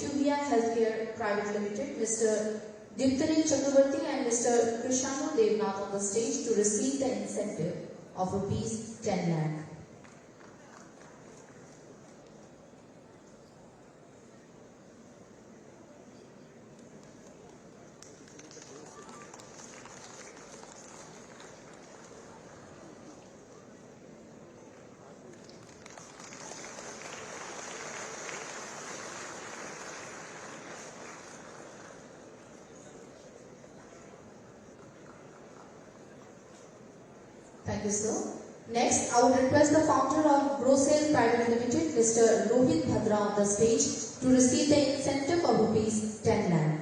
Qvia Healthcare Private Limited, Mr. Diptari Chakrabarti and Mr. Krishanu Devnath on the stage to receive the incentive of rupees 10 lakh. you sir Next, I would request the founder of brosel Private Limited, Mr. Rohit Bhadra on the stage to receive the incentive of rupees 10 lakh.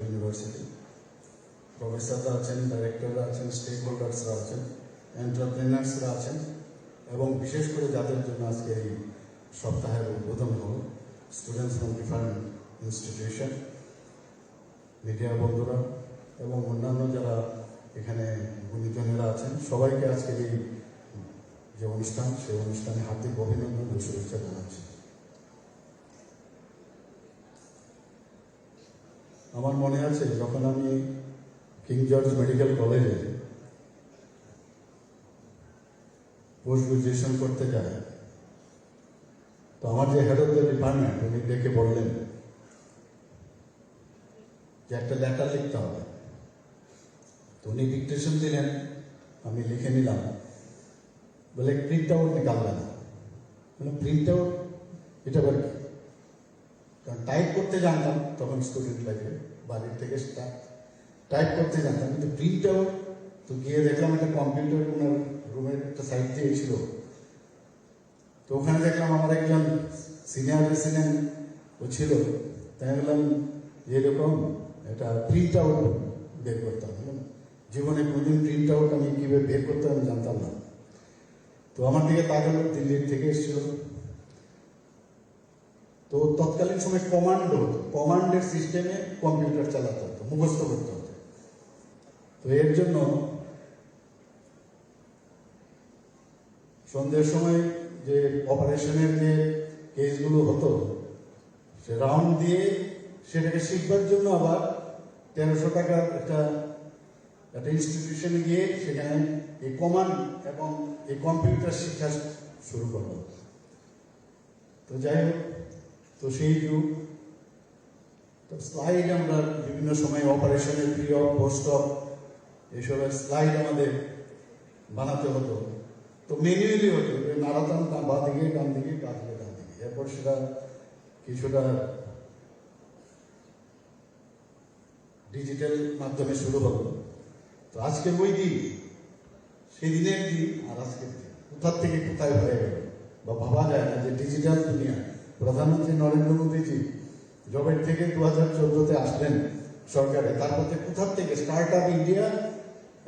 University. professor are Achan, Director Achan, Stakeholders are Achan. এন্টারপ্রেনার্সরা আছেন এবং বিশেষ করে যাদের জন্য আজকে এই সপ্তাহের উদ্বোধন হল students from different institution media বন্ধুরা এবং অন্যান্য যারা এখানে গুণীজনেরা আছেন, সবাইকে আজকে এই যে অনুষ্ঠান, সেই অনুষ্ঠানে হার্দিক অভিনন্দন ও শুভেচ্ছা জানাচ্ছি। আমার মনে আছে, যখন আমি কিং জর্জ মেডিকেল কলেজে পোস্ট গ্রাজুয়েশন করতে যাই তো আমার যে হেড অফ দ্য ডিপার্টমেন্ট উনি ডেকে বললেন যে একটা লেটার লিখতে হবে তো উনি ডিকটেশন দিলেন আমি লিখে নিলাম বলে প্রিন্ট আউট নিকালবে না মানে প্রিন্ট আউট এটা আবার কি কারণ টাইপ করতে জানতাম তখন স্টুডেন্ট লাইফে বাড়ির থেকে স্টার্ট টাইপ করতে জানতাম কিন্তু প্রিন্ট আউট তো গিয়ে দেখলাম একটা কম্পিউটার ওনার রুমের একটা সাইড দিয়ে ছিল তো ওখানে দেখলাম আমার একজন সিনিয়র রেসিডেন্ট ও ছিল। তাই বললাম, এরকম একটা প্রিন্ট আউট বের করতাম জীবনে কোনোদিন প্রিন্ট আউট আমি কীভাবে বের করতে আমি জানতাম না। তো আমার দিকে তাকালো দিল্লির থেকে এসেছিল। তো তৎকালীন সময় কমান্ড হতো কমান্ডের সিস্টেমে কম্পিউটার চালাতে হতো, মুখস্থ করতে হতো। তো এর জন্য সন্ধ্যের সময় যে অপারেশনের যে কেসগুলো হতো, সে রাউন্ড দিয়ে সেটাকে শিখবার জন্য আবার তেরোশো টাকার একটা একটা ইনস্টিটিউশনে গিয়ে সেখানে এই কমান্ড এবং এই কম্পিউটার শিক্ষা শুরু করল। তো যাই হোক, তো সেই যুগ। তো স্লাইড আমরা বিভিন্ন সময় অপারেশনের প্রিয় পোস্ট অফ এসবের স্লাইড আমাদের বানাতে হতো। তো ম্যানুয়ালি হতো নাড়াতাম ডান বা দিকে, ডান দিকে ডান দিকে ডান দিকে। এরপর সেটা কিছুটা ডিজিটাল মাধ্যমে শুরু হলো তো আজকে ওই দিন সেই দিনের দিন আর আজকের দিন কোথার থেকে কোথায় হয়ে গেল? বা ভাবা যায় না যে ডিজিটাল দুনিয়া। প্রধানমন্ত্রী নরেন্দ্র মোদীজি জবের থেকে দু হাজার চোদ্দতে আসলেন সরকারে। তারপর কোথার থেকে? স্টার্ট আপ ইন্ডিয়া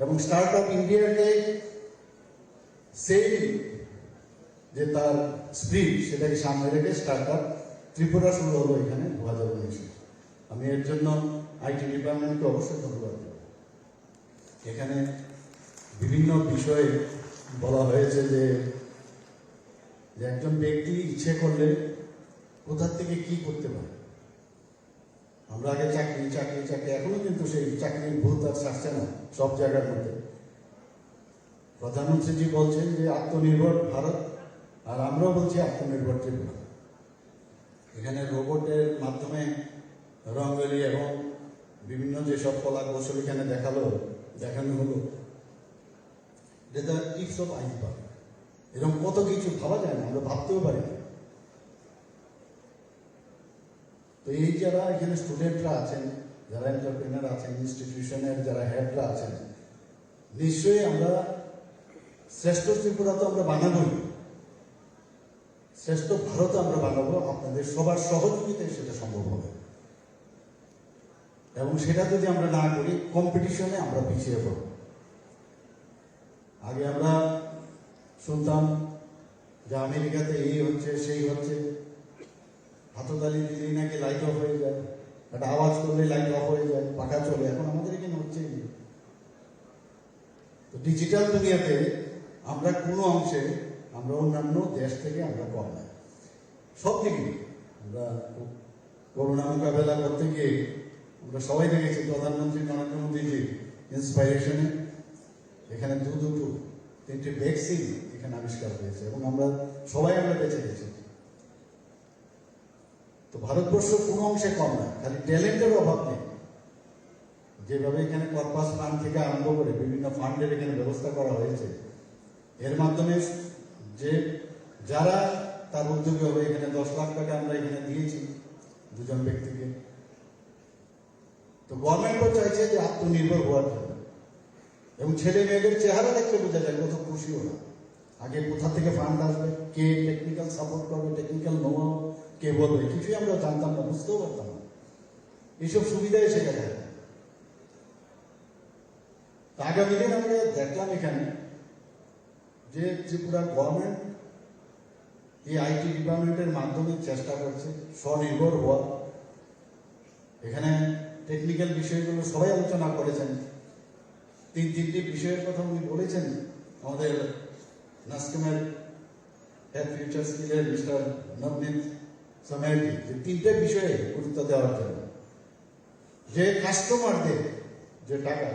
এবং স্টার্ট আপ ইন্ডিয়াকে সেই যে তার স্পিড সেটাকে সামনে রেখে স্টার্ট আপ ত্রিপুরা শুরু হলো এখানে দু হাজার উনিশে আমি এর জন্য আইটি ডিপার্টমেন্টকে অবশ্যই ধন্যবাদ দেব। এখানে বিভিন্ন বিষয়ে বলা হয়েছে যে যে একজন ব্যক্তি ইচ্ছে করলে কোথার থেকে কি করতে পারে। আমরা আগে চাকরি চাকরি চাকরি, এখনও কিন্তু সেই চাকরির ভূত আর ছাড়ছে না সব জায়গার মধ্যে। প্রধানমন্ত্রীজি বলছেন যে আত্মনির্ভর ভারত, আর আমরাও বলছি আত্মনির্ভর ত্রিপুরা। এখানে রোবটের মাধ্যমে রঙ্গলি এবং বিভিন্ন যেসব কলা কৌশল এখানে দেখাল, দেখানো হলো এটা টিপস অফ আইনপার এরকম কত কিছু ভাবা যায় না, আমরা ভাবতেও পারি না। তো এই যারা এখানে স্টুডেন্টরা আছেন, যারা এন্টারপ্রেনার আছেন ইনস্টিটিউশনের যারা হেডরা আছেন, নিশ্চয়ই আমরা শ্রেষ্ঠ ত্রিপুরা তো আমরা বানাবোই শ্রেষ্ঠ ভারত আমরা বানাবো, আপনাদের সবার সহযোগিতায় সেটা সম্ভব হবে। এবং সেটা যদি আমরা না করি কম্পিটিশনে আমরা পিছিয়ে পড়ব। আগে আমরা শুনতাম যে আমেরিকাতে এই হচ্ছে, সেই হচ্ছে। হাততালি দিলেই নাকি লাইট অফ হয়ে যায়, একটা আওয়াজ করলে লাইট অফ হয়ে যায়, পাখা চলে। এখন আমাদের এখানে হচ্ছে তো ডিজিটাল দুনিয়াতে আমরা কোনো অংশে, আমরা অন্যান্য দেশ থেকে আমরা কম নাই সব থেকে আমরা করোনা মোকাবেলা করতে গিয়ে আমরা সবাই দেখেছি, প্রধানমন্ত্রী নরেন্দ্র মোদীজি ইন্সপাইরেশনে এখানে দু দুটো, তিনটে ভ্যাকসিন এখানে আবিষ্কার হয়েছে এবং আমরা সবাই আমরা বেঁচে গেছি তো ভারতবর্ষ কোনো অংশে কম না, খালি ট্যালেন্টের অভাব নেই। যেভাবে এখানে কর্পাস ফান্ড থেকে আরম্ভ করে বিভিন্ন ফান্ডের এখানে ব্যবস্থা করা হয়েছে এর মাধ্যমে যে যারা তার উদ্যোগী হবে, এখানে দশ লাখ টাকা আমরা এখানে দিয়েছি দুজন ব্যক্তিকে। তো গভর্নমেন্টও চাইছে যে আত্মনির্ভর হওয়ার জন্য। এবং ছেলে মেয়েদের চেহারা দেখলে বোঝা যায় কত খুশি ওরা আগে কোথা থেকে ফান্ড আসবে, কে টেকনিক্যাল সাপোর্ট করবে টেকনিক্যাল নোয়া কে বলবে, কিছুই আমরা জানতাম না, বুঝতেও পারতাম না। এইসব সুবিধা এসে গেছে আগামী দিন আমরা দেখলাম এখানে যে ত্রিপুরা গভর্নমেন্ট এই আইটি ডিপার্টমেন্টের মাধ্যমে চেষ্টা করছে, স্বনির্ভর হওয়া। এখানে টেকনিক্যাল বিষয়গুলো সবাই আলোচনা করেছেন। তিন, তিনটি বিষয়ের কথা উনি বলেছেন। আমাদের নাস্কমের হেড ফিউচার স্কিলের মিস্টার নবনীত সমেরজি যে তিনটে বিষয়ে গুরুত্ব দেওয়ার জন্য। যে কাস্টমারদের যে টাকা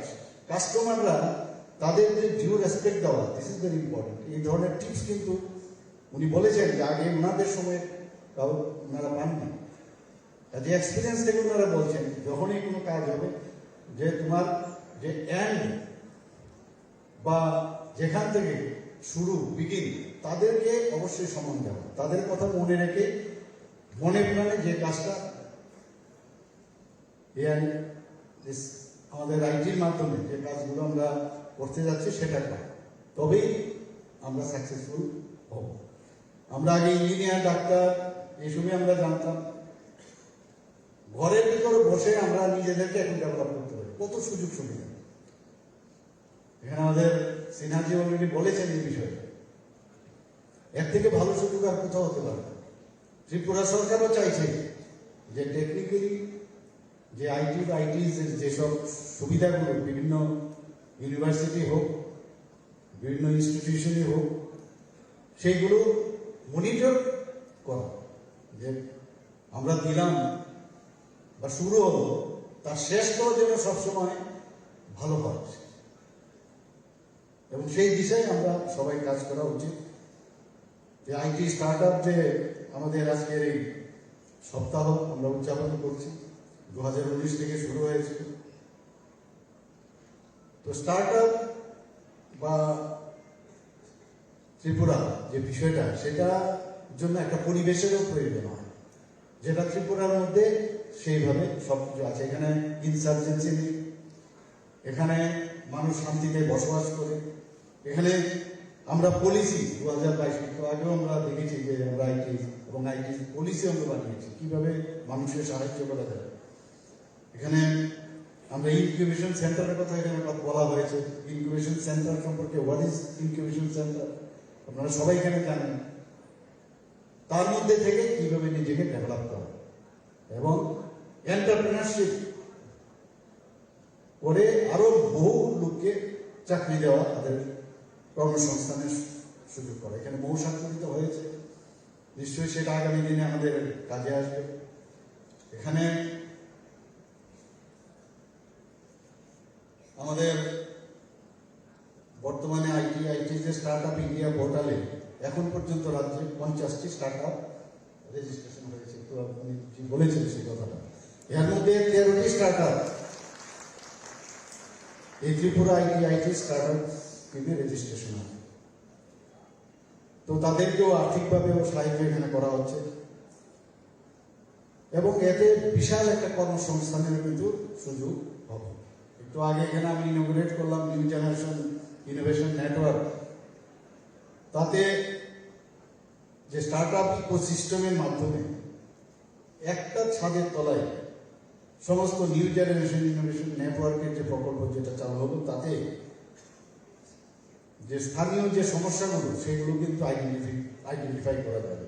কাস্টমাররা তাদের যে ডিউ রেসপেক্ট দেওয়া দিস ইজ ভেরি ইম্পর্টেন্ট এই ধরনের টিপস কিন্তু উনি বলেছেন যে আগে ওনাদের সময় কাউ ওনারা পাননি। যে এক্সপিরিয়েন্স থেকে ওনারা বলছেন, যখনই কোনো কাজ হবে, যে তোমার যে এন্ড বা যেখান থেকে শুরু বিগিন তাদেরকে অবশ্যই সম্মান দেওয়া তাদের কথা মনে রেখে, মনে প্রাণে যে কাজটা আমাদের আইটির মাধ্যমে যে কাজগুলো আমরা করতে যাচ্ছি সেটা করা তবেই আমরা সাকসেসফুল হব। আমরা আগে ইঞ্জিনিয়ার ডাক্তার এইসবই আমরা জানতাম, ঘরের ভিতরে বসে আমরা নিজেদেরকে এখন ডেভেলপ করতে পারি। কত সুযোগ সুবিধা। এখানে আমাদের সিনহাজি অলরেডি বলেছেন এই বিষয়ে। এর থেকে ভালো সুযোগ আর কোথাও হতে পারে। ত্রিপুরা সরকারও চাইছে যে টেকনিক্যালি যে আইটি বা আইটি যেসব সুবিধাগুলো বিভিন্ন ইউনিভার্সিটি হোক, বিভিন্ন ইনস্টিটিউশনে হোক, সেইগুলো মনিটর করা। যে আমরা দিলাম বা শুরু হলো, তার শেষটাও যেন সবসময় ভালো হয়। এবং সেই দিশায় আমরা সবাই কাজ করা উচিত। যে আইটি স্টার্ট আপ যে আমাদের আজকের এই সপ্তাহ আমরা উদযাপন করছি, দু হাজার উনিশ থেকে শুরু হয়েছে। তো স্টার্ট আপ বা ত্রিপুরা যে বিষয়টা, সেটা জন্য একটা পরিবেশেরও প্রয়োজন হয়। যেটা ত্রিপুরার মধ্যে সেইভাবে সব কিছু আছে। এখানে ইনসার্জেন্সি নেই, এখানে মানুষ শান্তিতে বসবাস করে। এখানে আমরা পলিসি দু হাজার বাইশ আগেও আমরা দেখেছি যে আমরা আইটি এবং আইটি পলিসি আমরা বানিয়েছি। কীভাবে মানুষের সাহায্য করা যায়। এখানে আমরা ইনকিউবেশন সেন্টারের কথা এখানে বলা হয়েছে। ইনকিউবেশন সেন্টার সম্পর্কে হোয়াট ইজ ইনকিউবেশন সেন্টার আপনারা সবাই এখানে জানেন। তার মধ্যে থেকে কীভাবে নিজেকে ডেভেলপ করা? এবং এন্টারপ্রিনারশিপ করে আরও বহু লোককে চাকরি দেওয়া তাদের কর্মসংস্থানের সুযোগ করা। এখানে বহু স্বাক্ষরিত হয়েছে। নিশ্চয়ই সেটা আগামী দিনে আমাদের কাজে আসবে। এখানে আমাদের বর্তমানে আইটি আইটি যে স্টার্ট আপ ইন্ডিয়া পোর্টালে এখন পর্যন্ত রাজ্যে পঞ্চাশটি স্টার্ট আপ রেজিস্ট্রেশন হয়েছে। তো আপনি বলেছেন সেই কথাটা? এর মধ্যে তেরোটি স্টার্ট আপ এই Tripura IT IT start up স্কিমে রেজিস্ট্রেশন আছে তো তাদেরকেও আর্থিকভাবে সাহায্য এখানে করা হচ্ছে। এবং এতে বিশাল একটা কর্মসংস্থানের কিন্তু সুযোগ হবে। একটু আগে এখানে আমি ইনোগ্রেট করলাম নিউ জেনারেশন ইনোভেশন নেটওয়ার্ক তাতে যে স্টার্ট আপ ইকোসিস্টেমের মাধ্যমে একটা ছাদের তলায় সমস্ত নিউ জেনারেশন ইনোভেশন নেটওয়ার্কের যে প্রকল্প যেটা চালু হলো, তাতে যে স্থানীয় যে সমস্যাগুলো, সেগুলো কিন্তু আইডেন্টিফাই আইডেন্টিফাই করা যাবে।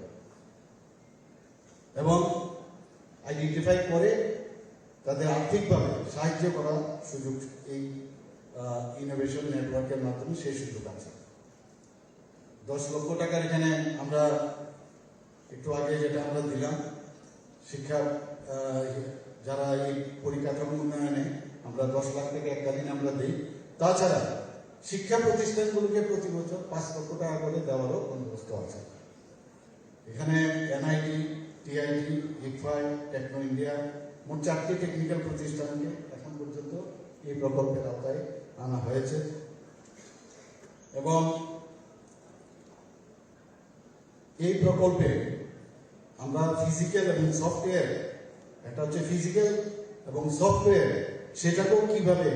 এবং আইডেন্টিফাই করে তাদের আর্থিকভাবে সাহায্য করার সুযোগ এই ইনোভেশন নেটওয়ার্কের মাধ্যমে সেই সুযোগ আছে। দশ লক্ষ টাকার এখানে আমরা একটু আগে যেটা আমরা দিলাম শিক্ষা যারা এই পরিকাঠামো উন্নয়নে আমরা দশ লাখ টাকা এককালীন আমরা দিই, তাছাড়া শিক্ষা প্রতিষ্ঠানগুলোকে প্রতি বছর পাঁচ লক্ষ টাকা করে দেওয়ারও বন্দোবস্ত আছে। এখানে NIT, TIT, ICFAI, Techno India মোট চারটি টেকনিক্যাল প্রতিষ্ঠানকে এখন পর্যন্ত এই প্রকল্পের আওতায় আনা হয়েছে। এবং এই প্রকল্পে আমরা ফিজিক্যাল এবং সফটওয়্যার একটা হচ্ছে ফিজিক্যাল এবং সফটওয়্যার সেটাকেও কীভাবে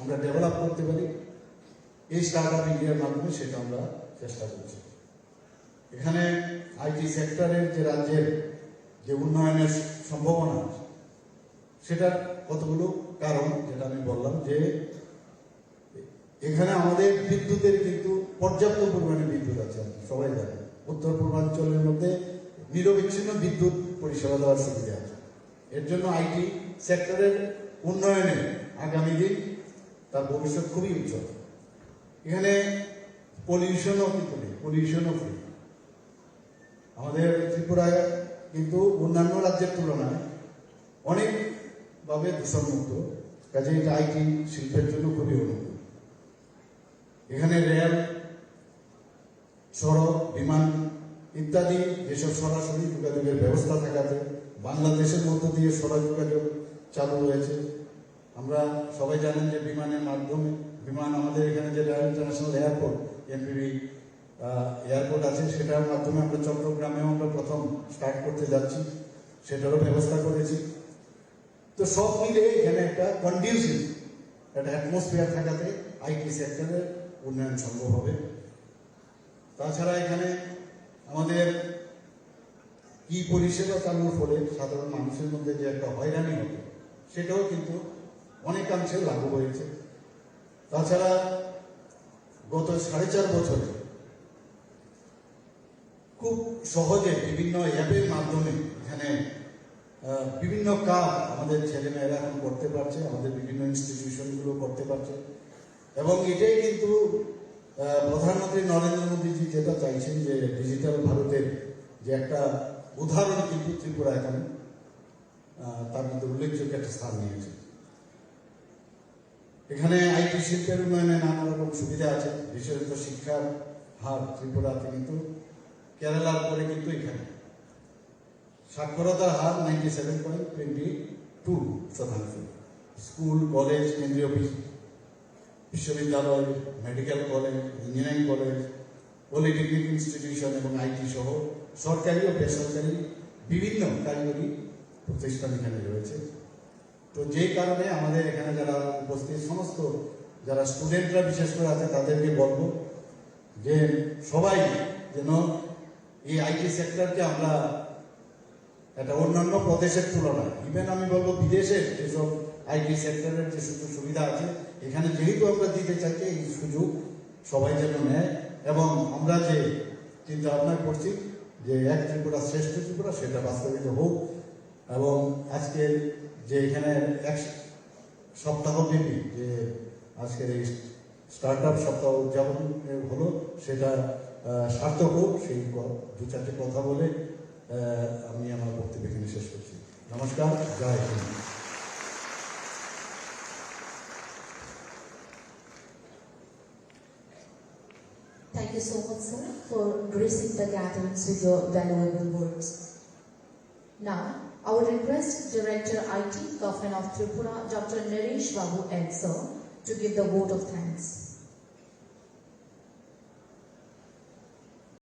আমরা ডেভেলপ করতে পারি, এই স্টার্ট আপ ইন্ডিয়ার মাধ্যমে সেটা আমরা চেষ্টা করছি। এখানে আইটি সেক্টরের যে রাজ্যের যে উন্নয়নের সম্ভাবনা সেটার কতগুলো কারণ যেটা আমি বললাম যে এখানে আমাদের বিদ্যুতের কিন্তু পর্যাপ্ত পরিমাণে বিদ্যুৎ আছে, সবাই জানে। উত্তর পূর্বাঞ্চলের মধ্যে নিরবিচ্ছিন্ন বিদ্যুৎ পরিষেবা দেওয়ার সুবিধা আছে। এর জন্য আইটি সেক্টরের উন্নয়নে আগামী দিন তার ভবিষ্যৎ খুবই উজ্জ্বল। এখানে পলিউশনও কিন্তু নেই পলিউশনও ফ্রি আমাদের ত্রিপুরায় কিন্তু অন্যান্য রাজ্যের তুলনায় অনেকভাবে দূষণমুক্ত কাজে এটা আইটি শিল্পের জন্য খুবই অনুকূল এখানে রেল, সড়ক, বিমান ইত্যাদি যেসব সরাসরি যোগাযোগের ব্যবস্থা থাকাতে বাংলাদেশের মধ্য দিয়ে সড়ক যোগাযোগ চালু রয়েছে আমরা সবাই জানেন যে বিমানের মাধ্যমে, বিমান আমাদের এখানে যেটা ইন্টারন্যাশনাল এয়ারপোর্ট এমপিবি এয়ারপোর্ট আছে, সেটার মাধ্যমে আমরা চট্টগ্রামেও আমরা প্রথম স্টার্ট করতে যাচ্ছি। সেটারও ব্যবস্থা করেছি। তো সব মিলে এখানে একটা কন্ডিউসিভ একটা অ্যাটমসফিয়ার থাকাতে আইটি সেক্টরের উন্নয়ন সম্ভব হবে। তাছাড়া এখানে আমাদের কি পরিষেবা চালুর ফলে সাধারণ মানুষের মধ্যে যে একটা হয়রানি হবে, সেটাও কিন্তু অনেকাংশে লাগু হয়েছে। তাছাড়া গত সাড়ে চার বছরে খুব সহজে বিভিন্ন অ্যাপের মাধ্যমে এখানে বিভিন্ন কাজ আমাদের ছেলেমেয়েরা এখন করতে পারছে, আমাদের বিভিন্ন ইনস্টিটিউশনগুলো করতে পারছে। এবং এটাই কিন্তু প্রধানমন্ত্রী নরেন্দ্র মোদীজি যেটা চাইছেন যে ডিজিটাল ভারতের যে একটা উদাহরণ কিন্তু ত্রিপুরা এখানে তার মধ্যে উল্লেখযোগ্য একটা স্থান নিয়েছে। এখানে আইটি শিল্পের উন্নয়নে নানা রকম সুবিধা আছে, বিশেষত শিক্ষার হার ত্রিপুরাতে কিন্তু, কেরালার পরে কিন্তু এখানে। সাক্ষরতার হার ninety seven point twenty two শতাংশ। স্কুল, কলেজ, কেন্দ্রীয় বিশ- বিশ্ববিদ্যালয়, medical college, engineering college, polytechnic institution এবং আইটি সহ সরকারি ও বেসরকারি বিভিন্ন কারিগরি প্রতিষ্ঠান এখানে রয়েছে। তো যেই কারণে আমাদের এখানে যারা উপস্থিত, সমস্ত যারা স্টুডেন্টরা বিশেষ করে আছে, তাদেরকে বলব যে সবাই যেন এই আইটি সেক্টরকে আমরা একটা অন্যান্য প্রদেশের তুলনায়। ইভেন আমি বলব বিদেশের যেসব আইটি সেক্টরের যে সুযোগ সুবিধা আছে, এখানে যেহেতু আমরা দিতে চাইছি এই সুযোগ সবাই যেন নেয়। এবং আমরা যে চিন্তা ভাবনা করছি, যে এক ত্রিপুরা শ্রেষ্ঠ ত্রিপুরা, সেটা বাস্তবিত হোক। এবং আজকে যে এখানে এক সপ্তাহ ব্যাপী যে আজকের এই স্টার্ট আপ সপ্তাহ উদযাপন হলো, সেটা সার্থক হোক। সেই দু চারটে কথা বলে আমি আমার নমস্কার জয় Hind Thank you so much, sir, for gracing the gatherings with your valuable words. Now, I would request Director IT, Government of Tripura, Dr. Naresh Babu Ed, sir, to give the vote of thanks.